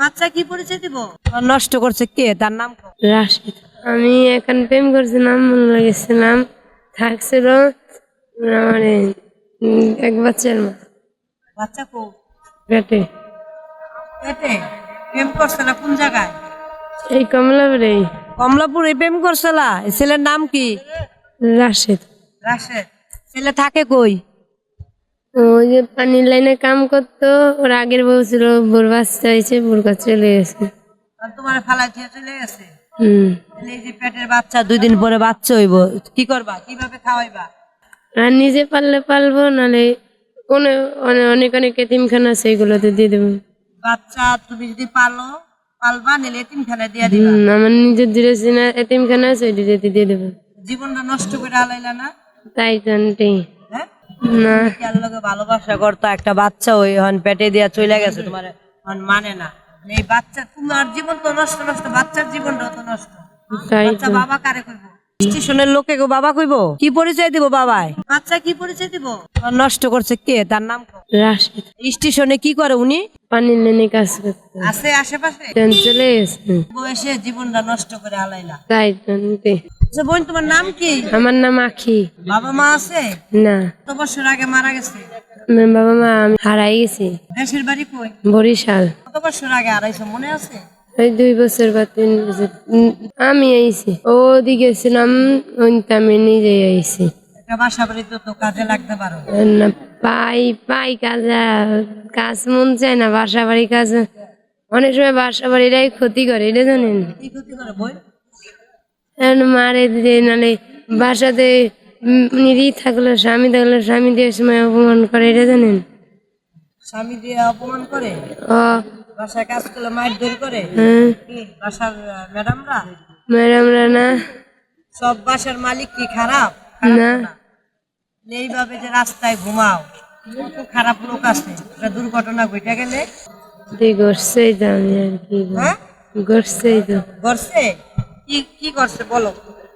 বাচ্চা কি পরিচয় দিব? নষ্ট করছে কে? তার নাম রাশিদ। আমি এখন প্রেম করছিলাম মনে লাগেছিলাম থাকছিল আমার এক বাচ্চার মা। বাচ্চা কো? পেটে। পেটে? প্রেম করছে না কোন জায়গায়? এই কমলাপুরে কমলাপুরে প্রেম করছিলা এই ছেলের নাম কি? রাশিদ। রাশেদ। ছেলে থাকে কই? ওই যে পানির লাইনে কাম করতো ওর আগের বউ ছিল বোর বাচ্চা হয়েছে বোর কাছে চলে গেছে। আর তোমার ফালাই দিয়ে চলে গেছে? হুম। এই যে পেটের বাচ্চা দুই দিন পরে বাচ্চা হইব কি করবা? কীভাবে খাওয়াইবা? আর নিজে পারলে পালবো নাহলে কোনো অনে- অনেক অনেক এতিমখানা আছে এগুলোতে দিয়ে দেবো। বাচ্চা তুমি যদি পালো পালবা নিলে এতিমখানে দিয়ে দিবা। আমার নিজের দূরে এতিমখানা আছে দিয়ে দেবো। জীবনটা নষ্ট করে আলাইলা না? তাই তো ভালোবাসা করতো? একটা বাচ্চা ওই হন পেটে দিয়া চলে গেছে তোমার। হন মানে না। এই বাচ্চা তোমার জীবন তো নষ্ট নষ্ট। বাচ্চার জীবনটাও তো নষ্ট। বাচ্চা বাবা কারে কইব? স্টেশনের লোকে গো বাবা কইব? কি পরিচয় দিব বাবাই বাচ্চা কি পরিচয় দিব? নষ্ট করছে কে? তার নাম। রাশিদ। স্টেশনে কি করে উনি? পানি লাইনে কাজ করতো। আছে আশেপাশে? চলে গেছে। বয়সে জীবনটা নষ্ট করে আলাইলা। তাই। আচ্ছা বোন তোমার নাম কি? আমার নাম আখি। বাবা মা আছে? না। কত বছর আগে মারা গেছে। আমার বাবা মা আমি হারাই গেছি। দেশের বাড়ি কই? বরিশাল। কত বছর আগে আড়াইশো মনে আছে? ওই দুই বছর বা তিন বছর। উম, আমি আইছি। ওদিকে ছিলাম ওই আমি নিজে আইছি। বাসা বাড়ি তো কাজে লাগতে পারো। না পাই পাই কাজ কাজ মন চায় না বাসা বাড়ি কাজ। অনেক সময় বাসা বাড়িরাই ক্ষতি করে এটা জানেন? কি ক্ষতি করে বই এখন মারে দিতে নালে বাসাতে নিরি থাকলে স্বামী থাকলে স্বামী দিয়ে সময় অপমান করে এটা জানেন? স্বামী দিয়ে অপমান করে? ও। বাসায় কাজ করলে দৌড় করে? হ্যাঁ। বাসার ম্যাডামরা? ম্যাডামরা না। সব বাসার মালিক কি খারাপ? না। এইভাবে যে রাস্তায় ঘুমাও কত খারাপ লোক আছে। একটা দুর্ঘটনা ঘটে গেলে? করছেই তো আমি আর কি। হ্যাঁ? করছেই তো। কি করছে বলো।